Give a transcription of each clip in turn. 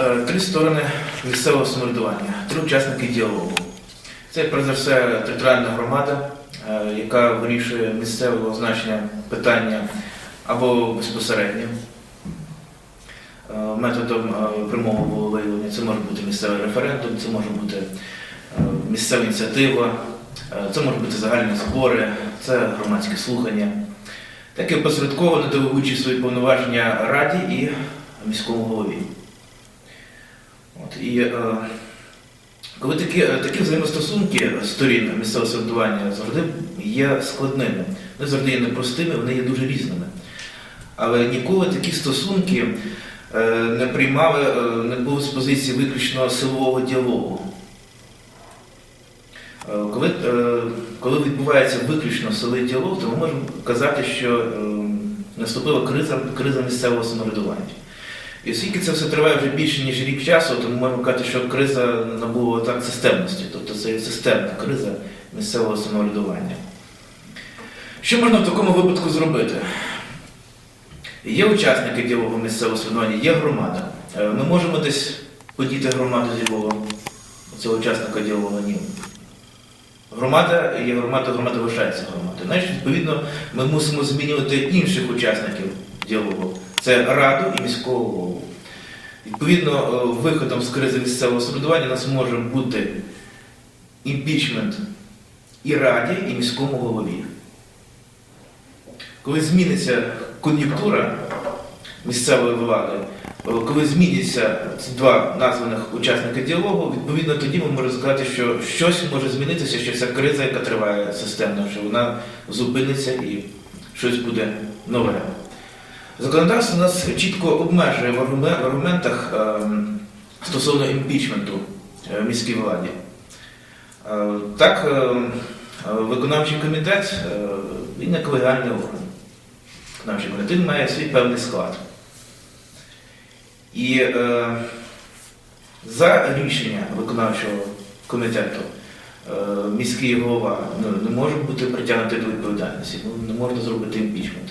е, три сторони місцевого самоврядування, три учасники діалогу. Це перш за все територіальна громада, е, яка вирішує місцевого значення питання або безпосередньо е, методом прямого волевиявлення. Це може бути місцевий референдум, це може бути місцева ініціатива, це можуть бути загальні збори, це громадські слухання. Так і опосередковано делегуючи свої повноваження раді і міському голові. І е, коли такі, е, такі взаємостосунки сторін місцевого самоврядування завжди є складними, вони завжди є непростими, вони є дуже різними. Але ніколи такі стосунки е, не приймали, е, не були з позиції виключно силового діалогу. Е, Коли, е, коли відбувається виключно силовий діалог, то ми можемо казати, що е, наступила криза, криза місцевого самоврядування. І оскільки це все триває вже більше, ніж рік часу, то ми можемо казати, що криза набула так системності, тобто це є системна криза місцевого самоврядування. Що можна в такому випадку зробити? Є учасники діалогу місцевого самоврядування, є громада. Е, Ми можемо десь подіти громаду діалогу, цього учасника діалогу ні. Громада є громада, громада лишається громадою. Значить, відповідно, ми мусимо змінювати інших учасників діалогу. Це раду і міського голову. Відповідно, е, виходом з кризи місцевого самоврядування у нас може бути імпічмент і раді, і міському голові. Коли зміниться кон'юнктура місцевої влади, е, коли зміняться ці два названих учасники діалогу, відповідно тоді ми можемо сказати, що щось може змінитися, що ця криза, яка триває системно, що вона зупиниться і щось буде нове. Законодавство нас чітко обмежує в аргументах ем, стосовно імпічменту е, міській владі. Е, Так, ем, е, виконавчий комітет він не колегіальний орган. Виконавчий комітет він має свій певний склад. І за рішення виконавчого комітету міський голова ну, не може бути притягнутий до відповідальності, не можна зробити імпічмент.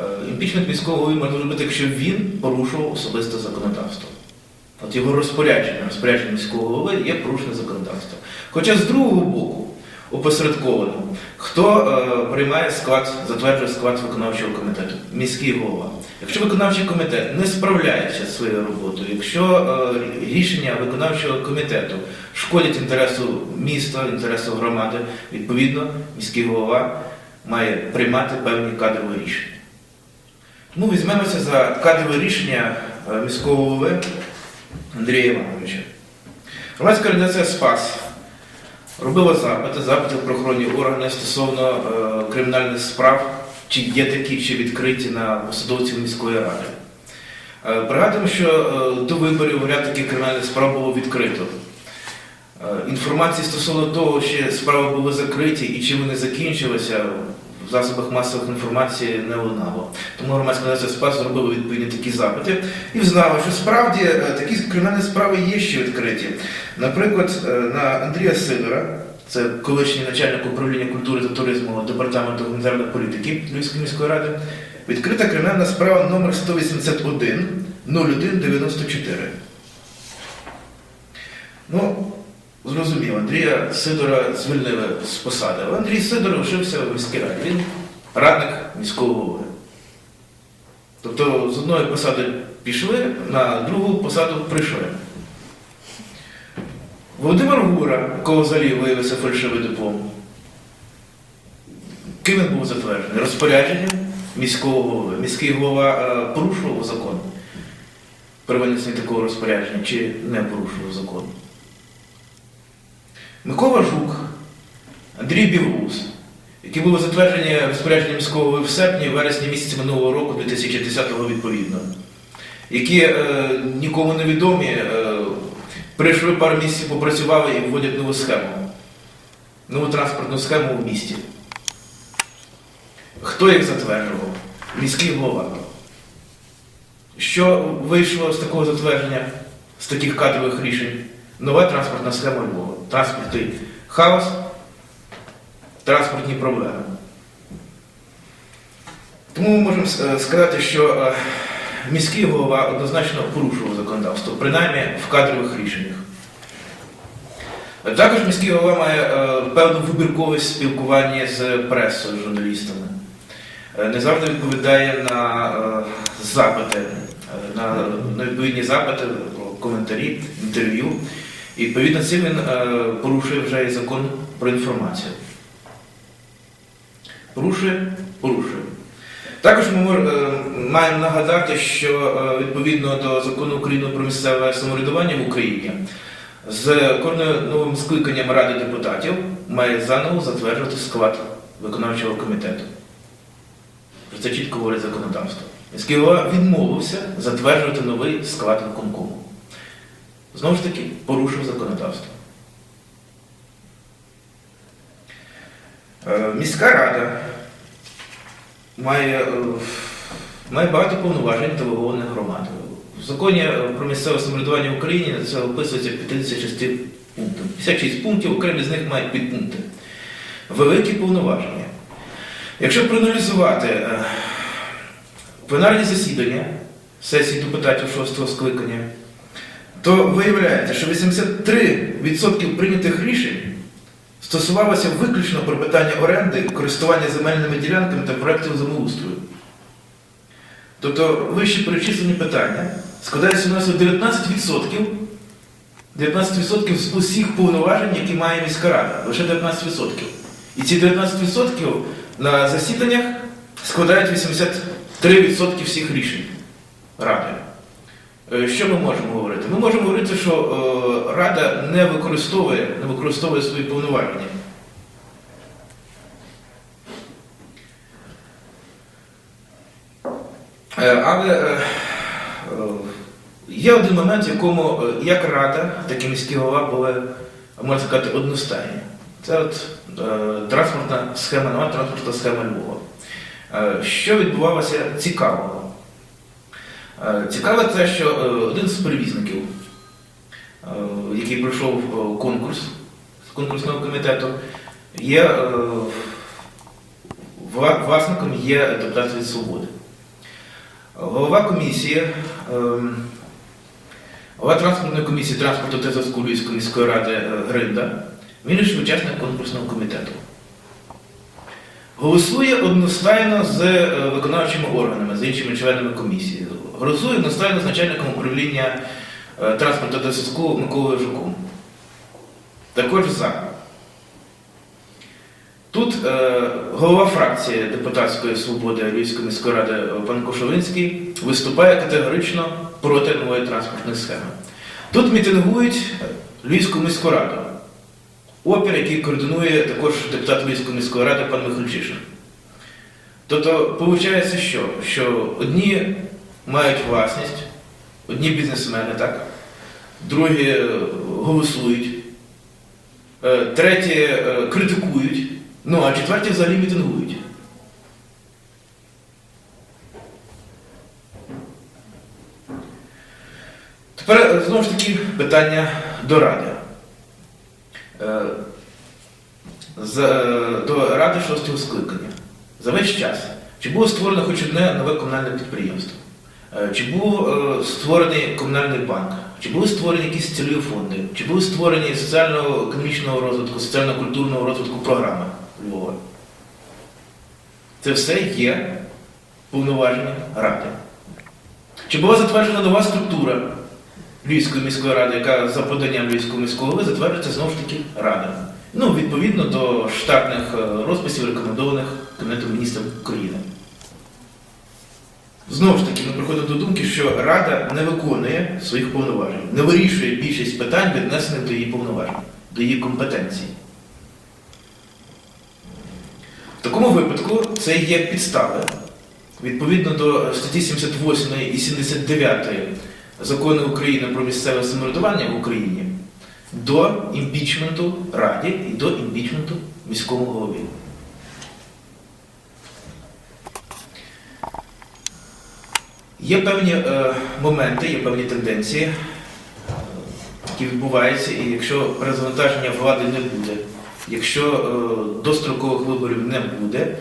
Е, Імпічмент міського голови можна зробити, якщо він порушував особисте законодавство. От його розпорядження, розпорядження міського голови є порушене законодавство. Хоча з другого боку, опосередковано, хто е, приймає склад, затверджує склад виконавчого комітету? Міський голова. Якщо виконавчий комітет не справляється зі своєю роботою, якщо е, рішення виконавчого комітету шкодять інтересу міста, інтересу громади, відповідно, міський голова має приймати певні кадрові рішення. Тому візьмемося за кадрове рішення е, міського голови Андрія Івановича. Громадська організація Спас робила запити, запити в правоохоронні органи стосовно е, кримінальних справ, чи є такі, чи відкриті на посадовців міської ради. Е, пригадуємо, що е, до виборів ряд таких кримінальних справ було відкрито. Е, Інформації стосовно того, чи справи були закриті і чи вони закінчилися, засобах масових інформації не лунало. Тому громадська організація СПАС зробила відповідні такі запити і взнала, що справді е, такі кримінальні справи є ще відкриті. Наприклад, е, на Андрія Сидора, це колишній начальник управління культури та туризму департаменту гуманітарної політики Львівської міської ради, відкрита кримінальна справа номер 181 0194. Ну, Зрозуміло, Андрія Сидора звільнили з посади. Андрій Сидор лишився в міській раді. Він радник міського голови. Тобто з одної посади пішли, на другу посаду прийшли. Володимир Гура, кого взагалі виявився фальшивий диплом. Ким він був затверджений? Розпорядженням міського голови. Міський голова е, порушував закон при такого розпорядження чи не порушував закон? Микола Жук, Андрій Білоус, які були затверджені розпорядженням міського голови в серпні, вересні місяці минулого року, 2010-го відповідно, які е, нікому не відомі, е, прийшли пару місяців, попрацювали і вводять нову схему, нову транспортну схему в місті. Хто їх затверджував? Міський голова. Що вийшло з такого затвердження, з таких кадрових рішень? Нова транспортна схема Львова. Транспортний хаос, транспортні проблеми. Тому ми можемо е, сказати, що е, міський голова однозначно порушував законодавство, принаймні в кадрових рішеннях. Також міський голова має е, певну вибірковість спілкування з пресою, з журналістами. Не завжди відповідає на запити, на відповідні запити, коментарі, інтерв'ю. І відповідно цим він е, порушує вже і закон про інформацію. Порушує, порушує. Також ми е, маємо нагадати, що е, відповідно до закону України про місцеве самоврядування в Україні з кожним новим скликанням Ради депутатів має заново затверджувати склад виконавчого комітету. Про це чітко говорить законодавство. Міський голова відмовився затверджувати новий склад виконкому. Знову ж таки, порушив законодавство. Е, Міська рада має, е, має багато повноважень делегованих громад. В законі е, про місцеве самоврядування в Україні це описується 56 пунктів. 56 пунктів, окремі з них мають підпункти. Великі повноваження. Якщо проаналізувати пленарні засідання сесії депутатів 6 скликання, то виявляється, що 83% прийнятих рішень стосувалося виключно про питання оренди, користування земельними ділянками та проєктів землеустрою. Тобто вище перечислені питання складаються у нас 19%, 19% з усіх повноважень, які має міська рада, лише 19%. І ці 19% на засіданнях складають 83% всіх рішень ради. Е, Що ми можемо говорити? Ми можемо говорити, що е, Рада не використовує, не використовує свої повноваження. Е, Але є один момент, в якому як Рада, так і міський голова були, можна сказати, одностайні. Це от транспортна схема, нова транспортна схема Львова. Що відбувалося цікавого? Е, Цікаве те, що е, один з перевізників, е, який пройшов конкурс з конкурсного комітету, є власником є депутат від свободи. Голова комісії, голова транспортної комісії транспорту та зв'язку Львівської міської ради Гринда, він ж учасник конкурсного комітету. Голосує одностайно з виконавчими органами, з іншими членами комісії. Голосує одностайно з начальником управління е, транспорту та зв'язку Миколою Жуком. Також за. Тут е, голова фракції депутатської свободи Львівської міської ради пан Кошовинський виступає категорично проти нової транспортної схеми. Тут мітингують Львівську міську раду. Опір, який координує також депутат Львівської міської ради пан Михальчишин. Тобто, виходить, що? Що одні мають власність, одні бізнесмени, так? другі е, голосують, е, треті е, критикують, ну а четверті взагалі мітингують. Тепер знову ж таки питання до Ради. До Ради шостого скликання. За весь час. Чи було створено хоч одне нове комунальне підприємство? Е, Чи був е, створений комунальний банк? Чи були створені якісь цільові фонди? Чи були створені соціально-економічного розвитку, соціально-культурного розвитку програми Львова? Це все є повноваження Ради. Чи була затверджена нова структура Львівської міської ради, яка за поданням Львівського міського голови затверджується знову ж таки Рада? Ну, відповідно до штатних е, розписів, рекомендованих Кабінетом міністрів України. Знову ж таки, ми приходимо до думки, що Рада не виконує своїх повноважень, не вирішує більшість питань, віднесених до її повноважень, до її компетенції. В такому випадку це є підстави. Відповідно до статті 78 і 79 закону України про місцеве самоврядування в Україні до імпічменту Раді і до імпічменту міському голові. Є певні е, моменти, є певні тенденції, які відбуваються, і якщо перезавантаження влади не буде, якщо е, дострокових виборів не буде,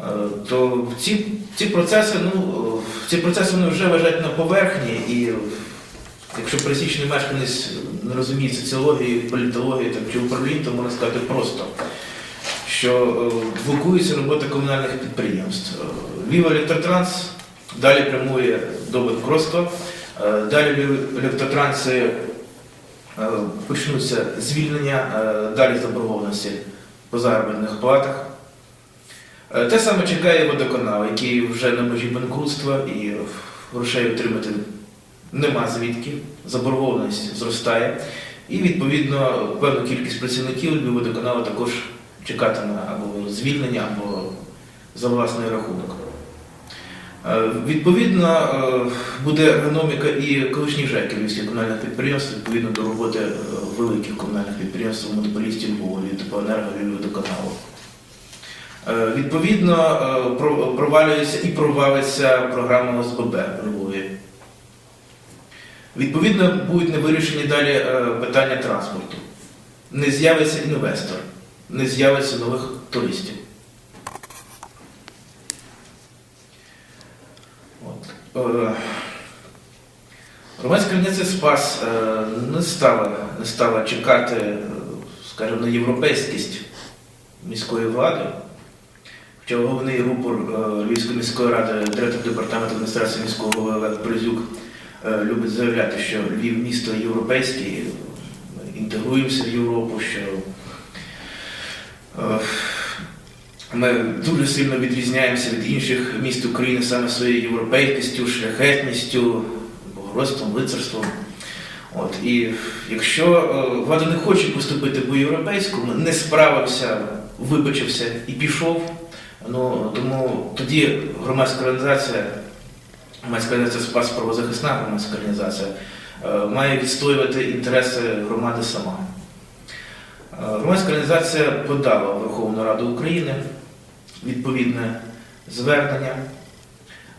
е, то ці, ці процеси, ну, ці процеси вони вже лежать на поверхні, і якщо пересічний мешканець не розуміє соціології, політології там, чи управління, то можна сказати просто, що е, блокується робота комунальних підприємств. Е, електротранс далі прямує до Бенкроско, е, далі Львів електротранси е, почнуться звільнення, е, далі заборгованості по заробітних платах. Те саме чекає водоканал, який вже на межі банкрутства і грошей отримати нема звідки, заборгованість зростає. І відповідно певну кількість працівників Львівводоканалу також чекатиме або звільнення, або за власний рахунок. Е, Відповідно, е, буде ергономіка і колишніх ЖЕКів львівських комунальних підприємств відповідно до роботи е, великих комунальних підприємств, монополістів Львова, Львівтеплоенерго, Львівводоканалу. Е, Відповідно, провалюється і провалиться програма ОСББ Львові. Відповідно, будуть не вирішені далі питання транспорту. Не з'явиться інвестор, не з'явиться нових туристів. От. Е, Громадська організація Спас е, не стала, не стала чекати, е, скажімо, на європейськість міської влади. Хоча головний рупор е, Львівської міської ради, директор департаменту адміністрації міського голови Олег Березюк е, любить заявляти, що Львів місто європейське, інтегруємося в Європу, що е, ми дуже сильно відрізняємося від інших міст України саме своєю європейськістю, шляхетністю, богородством, лицарством. От, і якщо е, влада не хоче поступити по-європейському, не справився, вибачився і пішов, ну, тому тоді громадська організація, громадська організація Спас правозахисна громадська організація, е, має відстоювати інтереси громади сама. Е, Громадська організація подала Верховну Раду України відповідне звернення.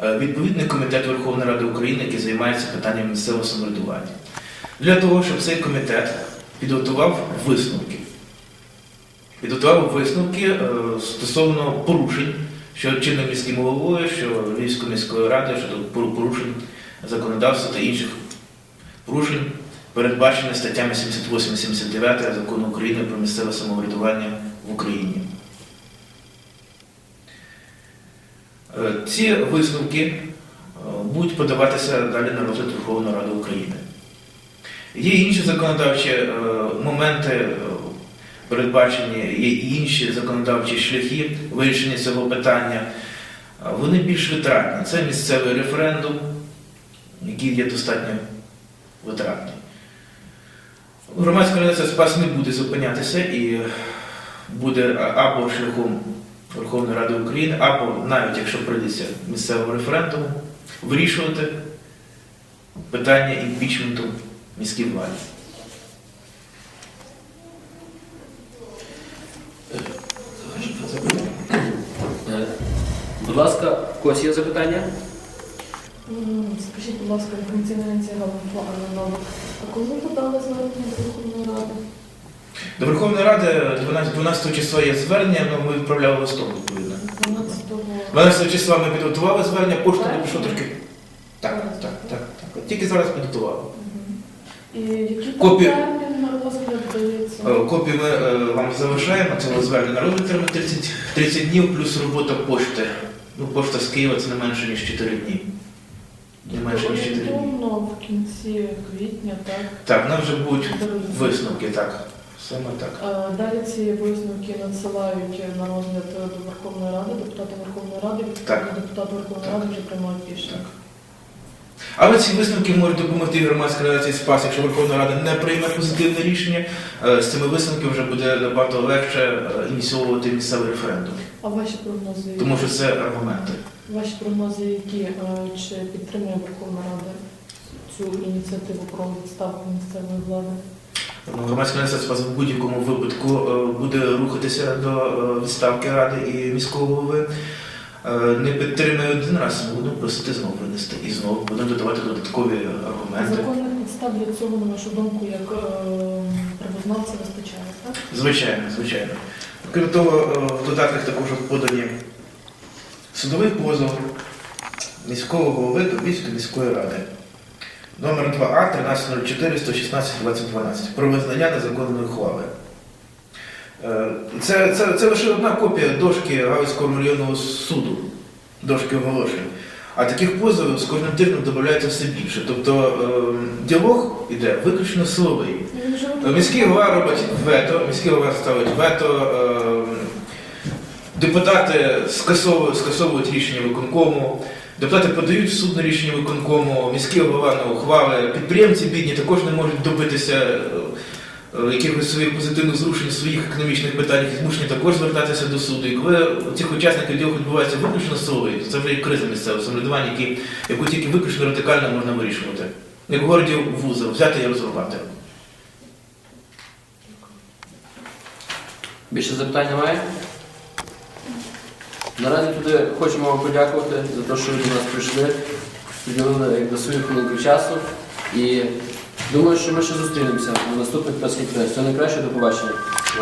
Е, Відповідний комітет Верховної Ради України, який займається питанням місцевого самоврядування. Для того, щоб цей комітет підготував висновки. Підготував висновки е, стосовно порушень, що чинним міським головою, що Львівською міською радою щодо порушень законодавства та інших порушень, передбачених статтями 78-79 закону України про місцеве самоврядування в Україні. Ці висновки е, будуть подаватися далі на розгляд Верховної Ради України. Є інші законодавчі е, моменти, е, передбачені, є інші законодавчі шляхи вирішення цього питання. Е, Вони більш витратні. Це місцевий референдум, який є достатньо витратний. Громадська організація Спас не буде зупинятися і буде або шляхом Верховної Ради України, або навіть якщо прийдеться місцевого референдуму, вирішувати питання імпічменту міській владі. Будь ласка, в когось є запитання? Скажіть, будь ласка, інформаційна ініціатива плану. А коли подали звернення до Верховної Ради? До Верховної Ради 12, 12 числа є звернення, але ми відправляли листом відповідно. 12-го. 12 числа ми підготували звернення, пошта не пішло Так. трошки. Так, так, так, так. Тільки зараз підготували. І Копі- термін на розгляд дається? Е, Копію ми е, вам залишаємо, цього звернення на розгляд треба 30, 30 днів плюс робота пошти. Ну, пошта з Києва це не менше, ніж 4 дні. Не менше, ніж 4 дні. Орієнтовно в кінці квітня, так? Так, в нас вже будуть висновки, так. Саме так. Е, Далі ці висновки надсилають на розгляд до Верховної Ради, депутати Верховної Ради, Так. депутати Верховної. Ради вже приймають рішення. Так. Але ці висновки можуть допомогти громадській організації СПАС, якщо Верховна Рада не прийме позитивне рішення, е, з цими висновками вже буде набагато легше е, ініціювати місцевий референдум. А ваші прогнози? Тому що це аргументи. Ваші прогнози, які е, чи підтримує Верховна Рада цю ініціативу про відставку місцевої влади? Громадська організація в будь-якому випадку е, буде рухатися до е, відставки ради і міського голови. Е, Не підтримує один раз, ми будемо просити знову винести і знову будемо додавати додаткові аргументи. Законних підстав для цього, на вашу думку, як правознавця вистачає, так? Звичайно, звичайно. Крім того, в додатках також подані Судовий позов міського голови до Львівської міської ради. Номер 2А 1304 116 2012 про визнання незаконної ухвали. Е, Це, це, це лише одна копія дошки Галицького районного суду, дошки оголошень. А таких позовів з кожним тижнем додається все більше. Тобто е, діалог іде виключно силовий. Е, Міський голова робить вето, міський голова ставить вето, е, депутати скасовують, скасовують рішення виконкому, депутати подають в суд рішення виконкому, міський голова на ухвали, підприємці бідні також не можуть добитися е, е, якихось своїх позитивних зрушень своїх економічних питаннях і змушені також звертатися до суду. І коли цих учасників діалог відбувається виключно то це вже і криза місцевого самоврядування, яку тільки виключно радикально можна вирішувати. Як в городі вузол, взяти і розрубати. Більше запитань немає? Наразі туди хочемо вам подякувати за те, що ви до нас прийшли, приділили якби, свою хвилинку часу. І думаю, що ми ще зустрінемося на наступних прес-конференціях. Все найкраще, до побачення.